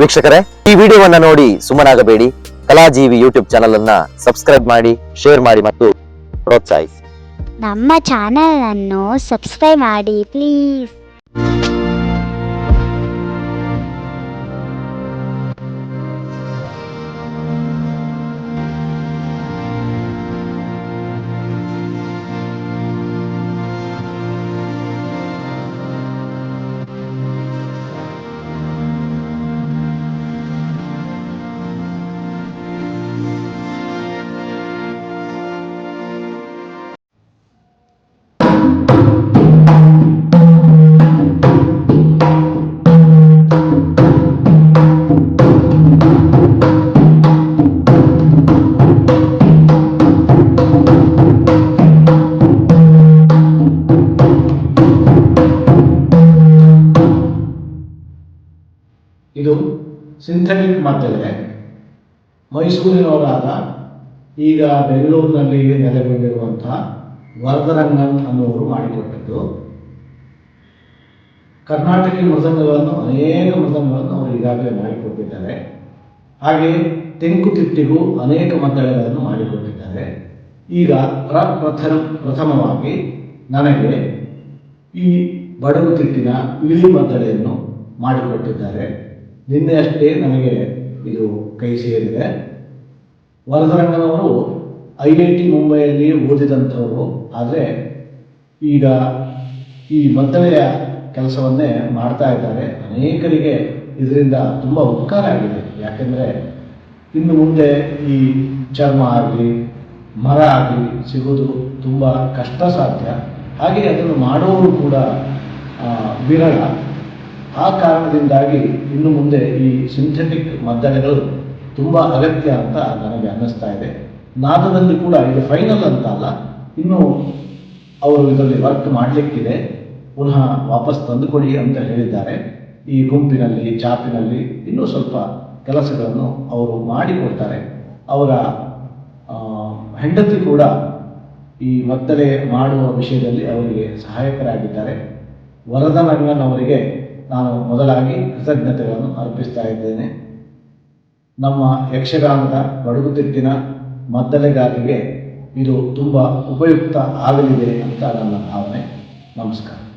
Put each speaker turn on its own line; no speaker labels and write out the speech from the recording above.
ವೀಕ್ಷಕರೇ, ಈ ವಿಡಿಯೋವನ್ನ ನೋಡಿ ಸುಮ್ಮನಾಗಬೇಡಿ. ಕಲಾಜೀವಿ ಯೂಟ್ಯೂಬ್ ಚಾನಲ್ ಅನ್ನ ಸಬ್ಸ್ಕ್ರೈಬ್ ಮಾಡಿ ಶೇರ್ ಮಾಡಿ ಮತ್ತು ಪ್ರೋತ್ಸಾಹಿಸಿ.
ನಮ್ಮ ಚಾನಲ್ ಅನ್ನು ಸಬ್ಸ್ಕ್ರೈಬ್ ಮಾಡಿ ಪ್ಲೀಸ್
ಇದು ಸಿಂಥೆಟಿಕ್ ಮದ್ದಳೆ ಮೈಸೂರಿನವರಾದ ಈಗ ಬೆಂಗಳೂರಿನಲ್ಲಿ ನೆಲೆಗೊಂಡಿರುವಂತಹ ವರದರಂಗನ್ ಅನ್ನುವರು ಮಾಡಿಕೊಟ್ಟದ್ದು. ಕರ್ನಾಟಕ ಮೃದಂಗಗಳನ್ನು, ಅನೇಕ ಮೃದಂಗಗಳನ್ನು ಅವರು ಈಗಾಗಲೇ ಮಾಡಿಕೊಟ್ಟಿದ್ದಾರೆ. ಹಾಗೆ ತೆಂಕುತಿಟ್ಟಿಗೂ ಅನೇಕ ಮದ್ದಳೆಗಳನ್ನು ಮಾಡಿಕೊಟ್ಟಿದ್ದಾರೆ. ಈಗ ಪ್ರಪ್ರಥಮ ಪ್ರಥಮವಾಗಿ ನನಗೆ ಈ ಬಡಗು ತಿಟ್ಟಿನ ಇಳಿ ಮದ್ದಳೆಯನ್ನು ಮಾಡಿಕೊಟ್ಟಿದ್ದಾರೆ. ನಿನ್ನೆಯಷ್ಟೇ ನಮಗೆ ಇದು ಕೈ ಸೇರಿದೆ. ವರದರಂಗನವರು ಐ ಐ ಟಿ ಮುಂಬೈಯಲ್ಲಿ ಓದಿದಂಥವರು. ಆದರೆ ಈಗ ಈ ಮದ್ದಳೆಯ ಕೆಲಸವನ್ನೇ ಮಾಡ್ತಾ ಇದ್ದಾರೆ. ಅನೇಕರಿಗೆ ಇದರಿಂದ ತುಂಬ ಉಪಕಾರ ಆಗಿದೆ. ಯಾಕೆಂದರೆ ಇನ್ನು ಮುಂದೆ ಈ ಚರ್ಮ ಆಗಲಿ, ಮರ ಆಗಲಿ ಸಿಗೋದು ತುಂಬ ಕಷ್ಟ ಸಾಧ್ಯ. ಹಾಗೆ ಅದನ್ನು ಮಾಡೋರು ಕೂಡ ವಿರಳ. ಆ ಕಾರಣದಿಂದಾಗಿ ಇನ್ನು ಮುಂದೆ ಈ ಸಿಂಥೆಟಿಕ್ ಮದ್ದಳೆಗಳು ತುಂಬ ಅಗತ್ಯ ಅಂತ ನನಗೆ ಅನ್ನಿಸ್ತಾ ಇದೆ. ನಾದದಲ್ಲಿ ಕೂಡ ಇದು ಫೈನಲ್ ಅಂತ ಅಲ್ಲ. ಇನ್ನು ಅವರು ಇದರಲ್ಲಿ ವರ್ಕ್ ಮಾಡಲಿಕ್ಕಿದೆ. ಪುನಃ ವಾಪಸ್ ತಂದುಕೊಡಿ ಅಂತ ಹೇಳಿದ್ದಾರೆ. ಈ ಗುಂಪಿನಲ್ಲಿ ಚಾಪಿನಲ್ಲಿ ಇನ್ನೂ ಸ್ವಲ್ಪ ಕೆಲಸಗಳನ್ನು ಅವರು ಮಾಡಿಕೊಡ್ತಾರೆ. ಅವರ ಹೆಂಡತಿ ಕೂಡ ಈ ಮದ್ದಳೆ ಮಾಡುವ ವಿಷಯದಲ್ಲಿ ಅವರಿಗೆ ಸಹಾಯಕರಾಗಿದ್ದಾರೆ. ವರದರಂಗನ್ ಅವರಿಗೆ ನಾನು ಮೊದಲಾಗಿ ಕೃತಜ್ಞತೆಗಳನ್ನು ಅರ್ಪಿಸ್ತಾ ಇದ್ದೇನೆ. ನಮ್ಮ ಯಕ್ಷಗಾನದ ಬಡಗುತಿಟ್ಟಿನ ಮದ್ದಲೆಗಾರರಿಗೆ ಇದು ತುಂಬ ಉಪಯುಕ್ತ ಆಗಲಿದೆ ಅಂತ ನನ್ನ ಭಾವನೆ. ನಮಸ್ಕಾರ.